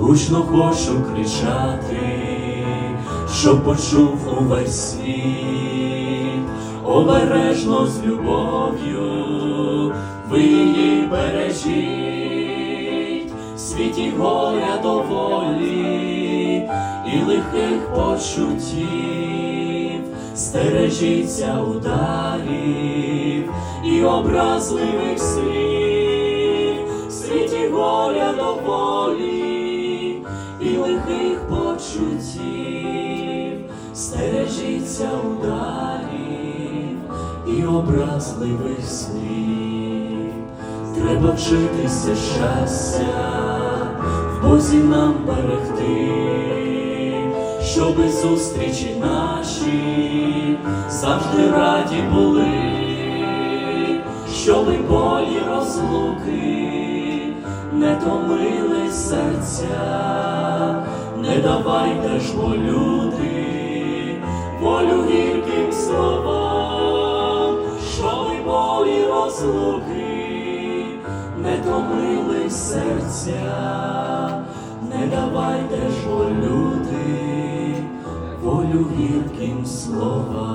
гучно хочу кричати, щоб почув увесь світ, обережно з любов'ю, ви її бережіть, світі горя доволі і лихих почуттів, стережіться ударів і образливих слів, світі горя доволі і лихих почуттів, стережіться ударів і образливих слів, треба вчитися щастя, в Бозі нам берегти, щоби зустрічі наші завжди раді були, щоби болі розлуки не томили серця, не давайте ж бо люди, волю гірким словам, щоби болі розлуки не томили серця, не давайте ж бо люди, волю гірким словам.